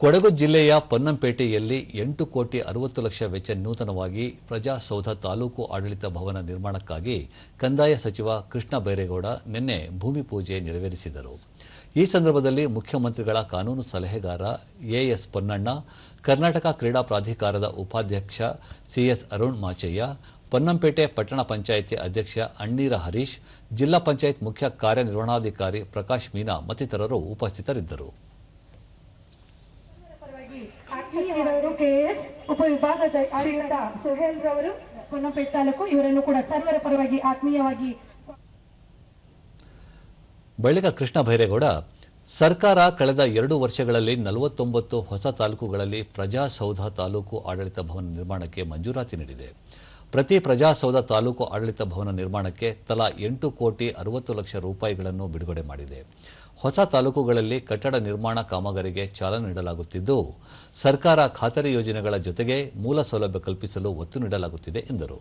ಕೊಡಗು ಜಿಲ್ಲೆಯ ಪೊನ್ನಂಪೇಟೆಯಲ್ಲಿ ಎಂಟು ಕೋಟಿ ಅರವತ್ತು ಲಕ್ಷ ವೆಚ್ಚ ನೂತನವಾಗಿ ಪ್ರಜಾಸೌಧ ತಾಲೂಕು ಆಡಳಿತ ಭವನ ನಿರ್ಮಾಣಕ್ಕಾಗಿ ಕಂದಾಯ ಸಚಿವ ಕೃಷ್ಣ ಬೈರೇಗೌಡ ನಿನ್ನೆ ಭೂಮಿ ಪೂಜೆ ನೆರವೇರಿಸಿದರು. ಈ ಸಂದರ್ಭದಲ್ಲಿ ಮುಖ್ಯಮಂತ್ರಿಗಳ ಕಾನೂನು ಸಲಹೆಗಾರ ಎಎಸ್ ಪೊನ್ನಣ್ಣ, ಕರ್ನಾಟಕ ಕ್ರೀಡಾ ಪ್ರಾಧಿಕಾರದ ಉಪಾಧ್ಯಕ್ಷ ಸಿಎಸ್ ಅರುಣ್ ಮಾಚಯ್ಯ, ಪೊನ್ನಂಪೇಟೆ ಪಟ್ಟಣ ಪಂಚಾಯಿತಿ ಅಧ್ಯಕ್ಷ ಅಣ್ಣೀರ ಹರೀಶ್, ಜಿಲ್ಲಾ ಪಂಚಾಯತ್ ಮುಖ್ಯ ಕಾರ್ಯನಿರ್ವಹಣಾಧಿಕಾರಿ ಪ್ರಕಾಶ್ ಮೀನಾ ಮತ್ತಿತರರು ಉಪಸ್ಥಿತರಿದ್ದರು. ಇವರು ಕೆಎಸ್ ಉಪವಿಭಾಗದ ಆಡಳಿತ ಸುಹೇಲ್ ರವರು ಕೊನಪೇಟ್ ತಾಲೂಕು, ಇವರನ್ನು ಕೂಡ ಸರ್ವರ ಪರವಾಗಿ ಆತ್ಮೀಯವಾಗಿ ಬಳಿಕ ಕೃಷ್ಣ ಭೈರೇಗೌಡ, ಸರ್ಕಾರ ಕಳೆದ ಎರಡು ವರ್ಷಗಳಲ್ಲಿ ನಲವತ್ತೊಂಬತ್ತು ಹೊಸ ತಾಲೂಕುಗಳಲ್ಲಿ ಪ್ರಜಾಸೌಧ ತಾಲೂಕು ಆಡಳಿತ ಭವನ ನಿರ್ಮಾಣಕ್ಕೆ ಮಂಜೂರಾತಿ ನೀಡಿದೆ. ಪ್ರತಿ ಪ್ರಜಾಸೌಧ ತಾಲೂಕು ಆಡಳಿತ ಭವನ ನಿರ್ಮಾಣಕ್ಕೆ ತಲಾ ಎಂಟು ಕೋಟಿ ಅರವತ್ತು ಲಕ್ಷ ರೂಪಾಯಿಗಳನ್ನು ಬಿಡುಗಡೆ ಮಾಡಿದೆ. ಹೊಸ ತಾಲೂಕುಗಳಲ್ಲಿ ಕಟ್ಟಡ ನಿರ್ಮಾಣ ಕಾಮಗಾರಿಗೆ ಚಾಲನೆ ನೀಡಲಾಗುತ್ತಿದ್ದು, ಸರ್ಕಾರ ಖಾತರಿ ಯೋಜನೆಗಳ ಜೊತೆಗೆ ಮೂಲ ಸೌಲಭ್ಯ ಕಲ್ಪಿಸಲು ಒತ್ತು ನೀಡಲಾಗುತ್ತಿದೆ ಎಂದರು.